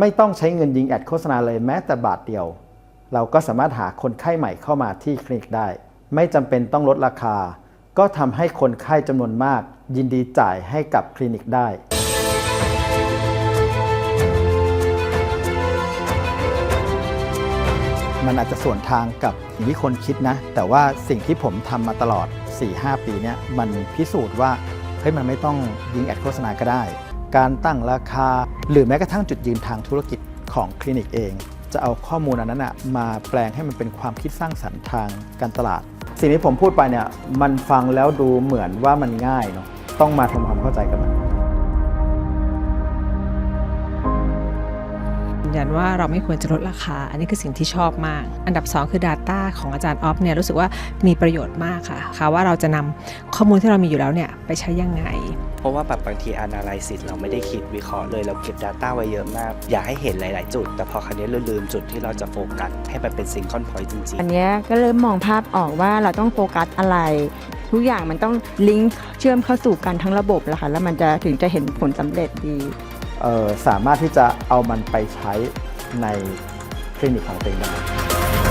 ไม่ต้องใช้เงินยิงแอดโฆษณาเลยแม้แต่บาทเดียว เราก็สามารถหาคนไข้ใหม่เข้ามาที่คลินิกได้ ไม่จำเป็นต้องลดราคา ก็ทำให้คนไข้จำนวนมาก ยินดีจ่ายให้กับคลินิกได้มันอาจจะส่วนทางกับอย่งที่คนคิดนะ แต่ว่าสิ่งที่ผมทำมาตลอด 4-5 ปีเนี่ยมันพิสูจน์ว่าเฮ้ยมันไม่ต้องยิงแอดโฆษณาก็ได้ การตั้งราคา หรือแม้กระทั่งจุดยืนทางธุรกิจของคลินิกเอง จะเอาข้อมูลอันนั้นนะมาแปลงให้มันเป็นความคิดสร้างสรรค์ทางการตลาด สิ่งที่ผมพูดไปเนี่ยมันฟังแล้วดูเหมือนว่ามันง่ายเนาะต้องมาทำความเข้าใจกับมันยืนยันว่าเราไม่ควรจะลดราคา อันนี้คือสิ่งที่ชอบมาก อันดับ 2 คือ Data ของอาจารย์ออฟเนี่ยรู้สึกว่ามีประโยชน์มากค่ะค่ะว่าเราจะนำข้อมูลที่เรามีอยู่แล้วเนี่ยไปใช้ยังไง ราะว่าแบบบางที analysis เราไม่ได้คิดวิเคราะห์เลย เราเก็บ Data ไว้เยอะมาก อยากให้เห็นหลาย ๆ จุด แต่พอครั้นี้เราลืมจุดที่เราจะโฟกัสให้มันเป็น single point จริงอันเนี้ยก็เริ่มมองภาพออกว่าเราต้องโฟกัสอะไร ทุกอย่างมันต้องลิงก์เชื่อมเข้าสู่กันทั้งระบบแล้วค่ะแล้วมันจะถึงจะเห็นผลสำเร็จดีเอ่อสามารถที่จะเอามันไปใช้ในคลินิกของตัวเองได้